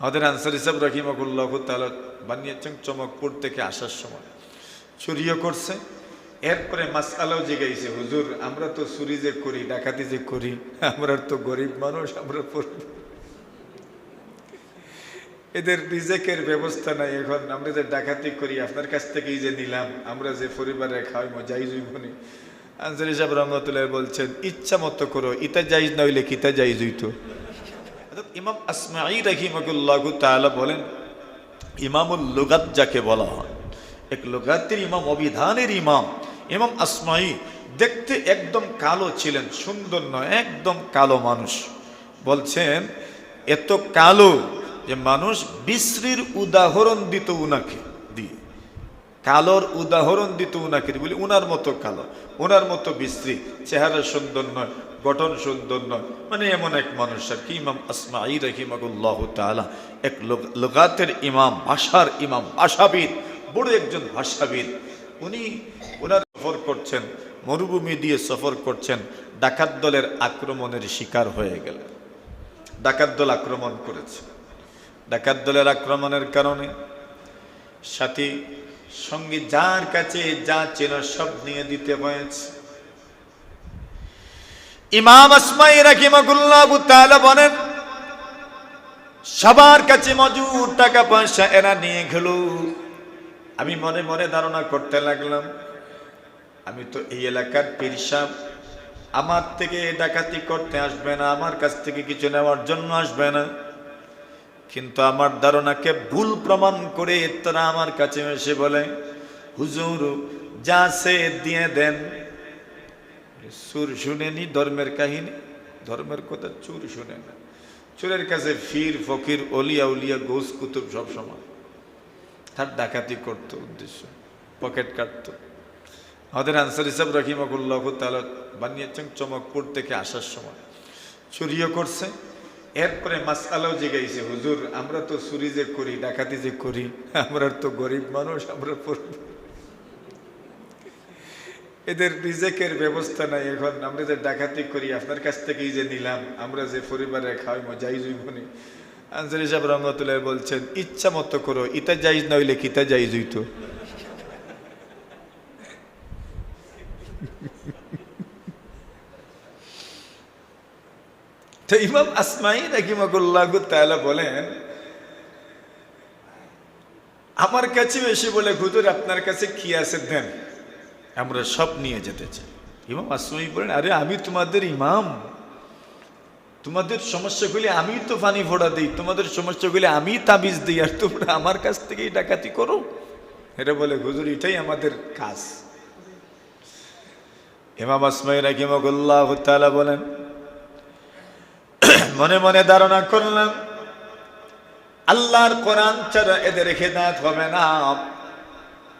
আমাদের আনসার হিসাব রহিমকুল্লাহ তালা বানিয়েছেন চমকপুর থেকে আসার সময়। চুরিও করছে, এরপরে মাসালাও জেগাইছে, হুজুর, আমরা তো চুরি যে করি, ডাকাতি যে করি, আমরা তো গরিব মানুষ, আমরা এদের রিজেকের ব্যবস্থা নাই এখন, আমরা যে ডাকাতি করি, আপনার কাছ থেকেই যে নিলাম, আমরা যে পরিবারে খাওয়াই যাই জুইবনি আনসার হিসাব রহমতুল্লাহ বলছেন, ইচ্ছা মতো করো, ইতা যাইজ নইলে কিতা যাইজ হইতো? ইমাম আসমাই রহিমকুল্লাহ তাআলা বলেন, ইমামুল লুগাত যাকে বলা হয়, এক লুগাতের ইমাম, অভিধানের ইমাম। ইমাম আসমাই দেখতে একদম কালো ছিলেন, সুন্দর নয়, একদম কালো মানুষ। বলছেন, এত কালো যে মানুষ বিশ্রীর উদাহরণ দিত উনাকে দিয়ে। কালোর উদাহরণ দিত উনাকে বলি, উনার মতো কালো, উনার মতো বিশ্রী, চেহারা সুন্দর নয় গঠন সুন্দর নয়। মানে এমন এক মানুষ আর কি ইমাম? আসমাই রহিমাগুল্লাহ তাআলা। এক লোক- লোকাতের ইমাম, ভাষার ইমাম, ভাষাবিদ, বড় একজন ভাষাবিদ। উনি ওনার সফর করছেন, মরুভূমি দিয়ে সফর করছেন, ডাকাত দলের আক্রমণের শিকার হয়ে গেলেন। ডাকাত দল আক্রমণ করেছে। ডাকাত দলের আক্রমণের কারণে সাথী সঙ্গে যার কাছে যা চেন সব নিয়ে দিতে হয়েছে। ইমাম আসমাই রাহিমাহুল্লাহ তাআলা বলেন, সবার কাছে মজুর টাকা পয়সা এরা নিয়ে গেল। আমি মনে মনে ধারণা করতে লাগলাম, আমি তো এই এলাকার পিরসাব আমার থেকে ডাকাতি করতে আসবে না, আমার কাছ থেকে কিছু নেওয়ার জন্য আসবে না। কিন্তু আমার ধারণাকে ভুল প্রমাণ করে তারা আমার কাছে এসে বলে, হুজুর, যা সে দিয়ে দেন সুর শুনেনি ধর্মের কাহিনী। ধর্মের কথা চুর শুনে না। চোরের কাছে ফির, ফকির, অলিয়া, উলিয়া, গোস, কুতুব সব সময় তার ডাকাতি করত উদ্দেশ্য, পকেট কাটতো। আমাদের আনসার হিসাব রহিমকুল্লাহ তালা বানিয়েছেন চমকপুর থেকে আসার সময়। চুরিও করছে, এরপরে মাসালাও জেগাইছে, হুজুর, আমরা তো চুরি যে করি, ডাকাতি যে করি, আমরা তো গরিব মানুষ, আমরা এদের রিজেকের ব্যবস্থা নাই এখন। আমরা যে ডাকাতি করি, আপনার কাছ থেকেই যে নিলাম, আমরা যে পরিবারে খাই খাওয়াই যাই জুইবনি আনসার হিসাব রহমতুল্লাহ বলছেন, ইচ্ছা মতো করো, ইতা যাইজ নইলে কিতা যাইজ হইতো? তো ইমাম আসমাই রাকিমাকুল্লাহ তাআলা বলেন, আমার কাছে বেশি বলে হুজুর, আপনার কাছে কি আছে দেন? আমরা সব নিয়ে যেতে চাই। ইমাম আসমাই বলেন, আরে আমি তোমাদের ইমাম। তোমাদের সমস্যাগুলি আমি তো পানি ফোড়া দিই, তোমাদের সমস্যাগুলি আমি তাবিজ দিই, আর তোমরা আমার কাছ থেকেই ডাকাতি করো? এটা বলে, হুজুর, এটাই আমাদের কাজ। ইমাম আসমাই রাকিমাকুল্লাহ তাআলা বলেন, মনে মনে ধারণা করলাম, আল্লাহর কোরআন ছাড়া এদের হেদায়ত হবে না।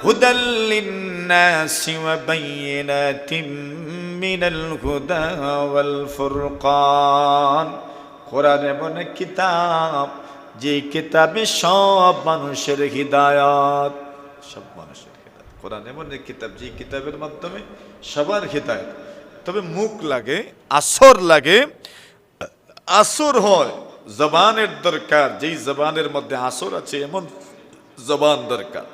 هدى للناس وبينات من الهدى والفرقان কোরআন এমন এক কিতাব যে কিতাবে সব মানুষের হৃদায়ত সব মানুষের হৃদায়ত কোরআন এমন এক কিতাব যে কিতাবের মাধ্যমে সবার হৃদায়ত তবে মুখ লাগে আসর লাগে আসর হয় জবানের দরকার যেই জবানের মধ্যে আসর আছে এমন জবান দরকার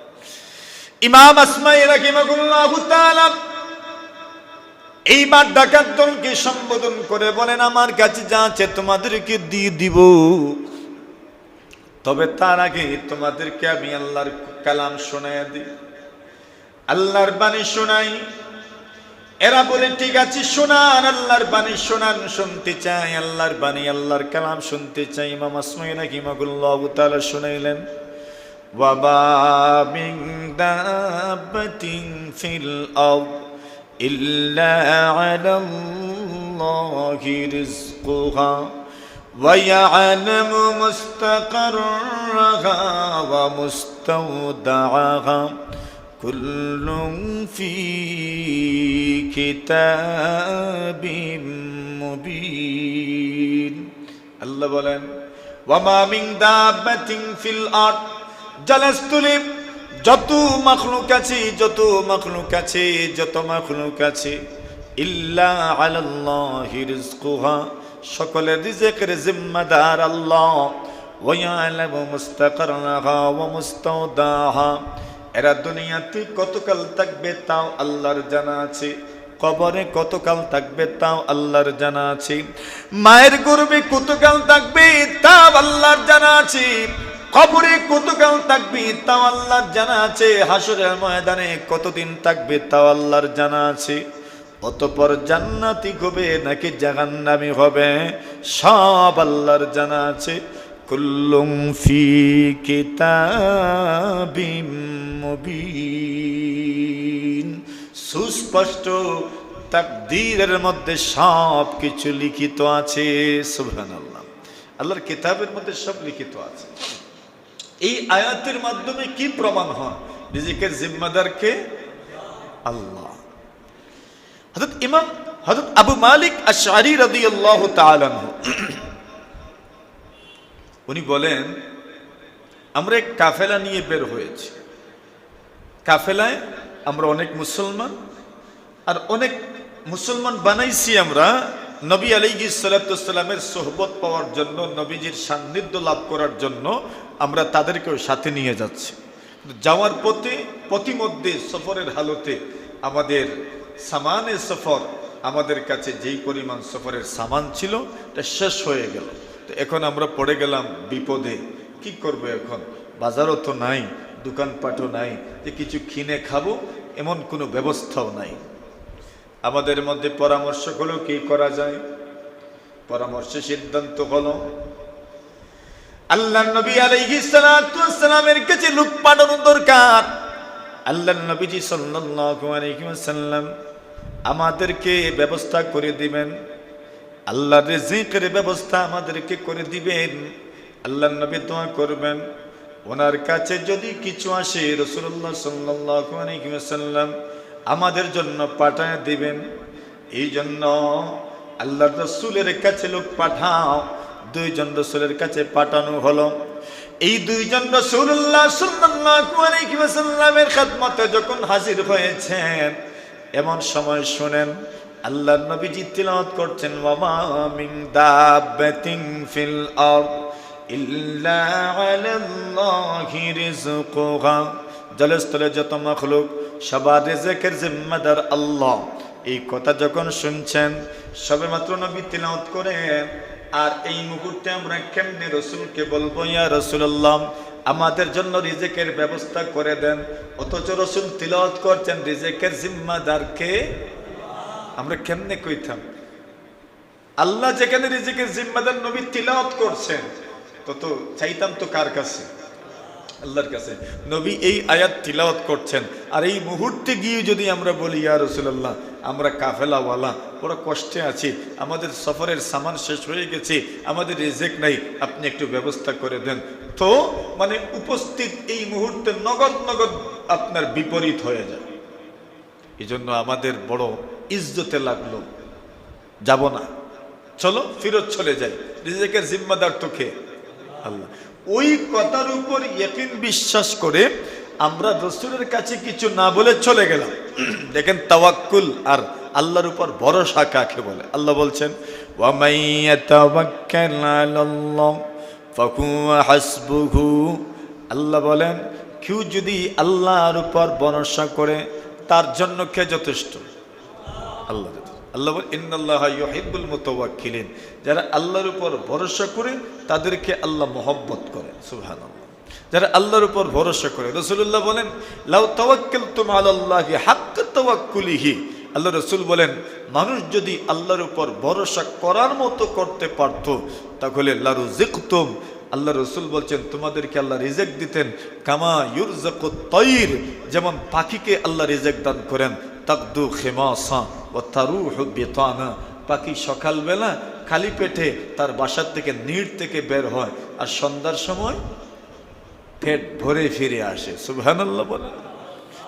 ইমাম আসমাই রাহিমাহুল্লাহ তাআলা এইবার ডাকাত দলকে সম্বোধন করে বলেন, আমার কাছে যা আছে তোমাদেরকে দিয়ে দিব। তবে তার আগে তোমাদেরকে আমি আল্লাহর কালাম শোনায় দিই। আল্লাহর বাণী শোনাই। এরা বলে, ঠিক আছে, শোনান, আল্লাহর বাণী শোনান, শুনতে চাই। আল্লাহর বাণী, আল্লাহর কালাম শুনতে চাই। ইমাম আসমাই রাহিমাহুল্লাহ তাআলা শুনাইলেন। وما من دابة في الأرض إلا على الله رزقها ويعلم مستقرها ومستودعها كل في كتاب مبين. الله بولن. وما من دابة في الأرض জালাস্তুলি যত মাখলুক আছে, যত মাখলুক আছে, যত মাখলুক আছে। ইল্লা আলাল্লাহি রিজকুহা, সকলের রিজেকের জিম্মাদার আল্লাহ। ওয়ায়ালামু মুস্তাকারনাহা ওয়া মুস্তাওদাহা। এরা দুনিয়াতে কতকাল থাকবে তাও আল্লাহর জানা আছে। কবরে কতকাল থাকবে তাও আল্লাহর জানা আছে। মায়ের গর্বে কতকাল থাকবে তাও আল্লাহর জানা আছে। কবরে কতকাল থাকবে তাও আল্লাহর জানা আছে। হাসরের ময়দানে কতদিন থাকবে তাও আল্লাহর জানা আছে। অতপর জান্নাতি হবে নাকি জাহান্নামি হবে, সব আল্লাহর জানা আছে। কুল্লুম ফি কিতাবিম মুবিন। সুস্পষ্ট তাকদীরের মধ্যে সব কিছু লিখিত আছে, সুবহানাল্লাহ। আল্লাহর কিতাবের মধ্যে সব লিখিত আছে। এই আয়াতের মাধ্যমে কি প্রমাণ হয়? রিজিকের জিম্মাদার কে আল্লাহ। হযরত ইমাম, হযরত আবু মালিক আশারি রাদিয়াল্লাহু আল্লাহ উনি বলেন, আমরা এক কাফেলা নিয়ে বের হয়েছি। কাফেলায় আমরা অনেক মুসলমান, আর অনেক মুসলমান বানাইছি আমরা নবী আলাইহি সাল্লামের সোহবত পাওয়ার জন্য, নবীজির সান্নিধ্য লাভ করার জন্য আমরা তাদেরকেও সাথে নিয়ে যাচ্ছি। যাওয়ার পথে, পথিমধ্যে সফরের হালতে আমাদের সামানের সফর, আমাদের কাছে যেই পরিমাণ সফরের সামান ছিল, তা শেষ হয়ে গেল। তো এখন আমরা পড়ে গেলাম বিপদে। কি করব এখন? বাজারও তো নাই, দোকানপাটও নাই, যে কিছু কিনে খাব এমন কোনো ব্যবস্থাও নাই। আমাদের মধ্যে পরামর্শ হলো কি করা যায়? পরামর্শে সিদ্ধান্ত হলো আল্লাহ নবী আলাইহিস সালাতু কাছে লোক পাঠানো দরকার। আল্লাহ নবীজি ওয়াসাল্লাম আমাদেরকে ব্যবস্থা করে দিবেন। আল্লাহ রিজিকের ব্যবস্থা আমাদেরকে করে দিবেন। আল্লাহ নবী দোয়া করবেন। ওনার কাছে যদি কিছু আসে রসুল্লাহ ওয়াসাল্লাম আমাদের জন্য পাঠায় দিবেন। এই জন্য আল্লাহ রসুলের কাছে লোক পাঠাও, দুইজন রসুলের কাছে পাঠানো হলো। এই দুইজন রসুল্লাহ ওয়াসাল্লামের খেদমতে যখন হাজির হয়েছেন, এমন সময় শুনেন আল্লাহ নবীজি তিলাওয়াত করছেন ওয়ামা মিন দাব্বাতিন ফিল আরদ। ইল্লা আলাল্লাহি রিজকুহা জলস্থলে যত মখলুক, সবার রিজেকের জিম্মাদার আল্লাহ। এই কথা যখন শুনছেন সবে মাত্র নবী তিলাওয়াত করেন আর এই মুহূর্তে আমরা কেমনে রসুলকে বলব, ইয়া রসুল্লাহ আমাদের জন্য রিজেকের ব্যবস্থা করে দেন। অথচ রসুল তিলাওয়াত করছেন রিজেকের জিম্মাদারকে। আমরা কেমনে কইতাম? আল্লাহ যেখানে রিজিকের জিম্মাদার নবী তিলাওয়াত করছেন তো তো চাইতাম তো কার কাছে? আল্লাহর কাছে। নবী এই আয়াত তিলাওয়াত করছেন। আর এই মুহূর্তে গিয়ে যদি আমরা বলি, ইয়া রসুল্লাহ আমরা কাফেলাওয়ালা বড় কষ্টে আছি, আমাদের সফরের সামান শেষ হয়ে গেছে, আমাদের রিজেক নাই, আপনি একটু ব্যবস্থা করে দেন। তো মানে উপস্থিত এই মুহূর্তে নগদ নগদ আপনার বিপরীত হয়ে যায়। এই জন্য আমাদের বড় ইজ্জতে লাগল। যাব না। চলো, ফিরত চলে যাই। রিজেকের জিম্মাদার তো কে আল্লাহ ওই কথার উপর ইয়কিন বিশ্বাস করে আমরা রসুলের কাছে কিছু না বলে চলে গেলাম। দেখেন তাওয়াক্কুল আর আল্লাহর উপর ভরসা কাকে বলে? আল্লাহ বলছেন আল্লাহ বলেন, কেউ যদি আল্লাহর উপর ভরসা করে, তার জন্য কে যথেষ্ট? আল্লাহ আল্লাহ ইন্নাল্লাহ ইউহিব্বুল মুতাওয়াক্কিলিন। যারা আল্লাহর উপর ভরসা করে, তাদেরকে আল্লাহ মহব্বত করে সুবহানাল্লাহ। যারা আল্লাহর উপর ভরসা করে, রাসূলুল্লাহ বলেন, লাউ তাওয়াক্কালতুম আলাল্লাহি হাক্কা তাওয়াক্কুলিহি। আল্লাহ রসুল বলেন, মানুষ যদি আল্লাহর উপর ভরসা করার মতো করতে পারতো, তাহলে লারু জিকতুম আল্লাহ রসুল বলছেন, তোমাদেরকে আল্লাহ রিজেক দিতেন, কামা ইউরজাকু তৈর। যেমন পাখিকে আল্লাহ রিজেক দান করেন, তাকদু খেমাসা। পাখি সকালবেলা খালি পেটে তার বাসার থেকে নিড় থেকে বের হয় আর সন্ধ্যার সময় পেট ভরে ফিরে আসে। সুবহানাল্লাহ বলে।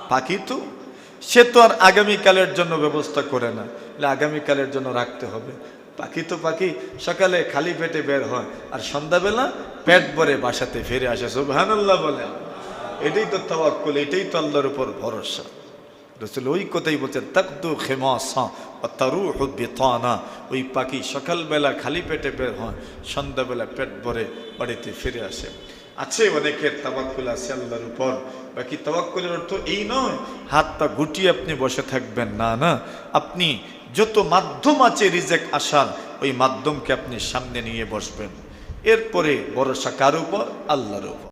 পাখি তো সে তো আর আগামীকালের জন্য ব্যবস্থা করে না। আগামীকালের জন্য রাখতে হবে। পাখি তো পাখি সকালে খালি পেটে বের হয় আর সন্ধ্যাবেলা পেট ভরে বাসাতে ফিরে আসে। সুবহানাল্লাহ বলে। এটাই তো তাওয়াক্কুল, এটাই তো আল্লাহর উপর ভরসা। রসুল ওই কথাই বলছেন তাকদু খেমাসা তারু বিতানা। ওই পাখি সকালবেলা খালি পেটে বের হয়, সন্ধ্যাবেলা পেট ভরে বাড়িতে ফিরে আসে। আছে অনেকের তাবাক্কুল আছে আল্লাহর উপর। বাকি তাবাক্কুলের অর্থ এই নয় হাত পা গুটিয়ে আপনি বসে থাকবেন। না না, আপনি যত মাধ্যম আছে রিজেক আসার, ওই মাধ্যমকে আপনি সামনে নিয়ে বসবেন। এরপরে ভরসা কার উপর? আল্লাহর উপর।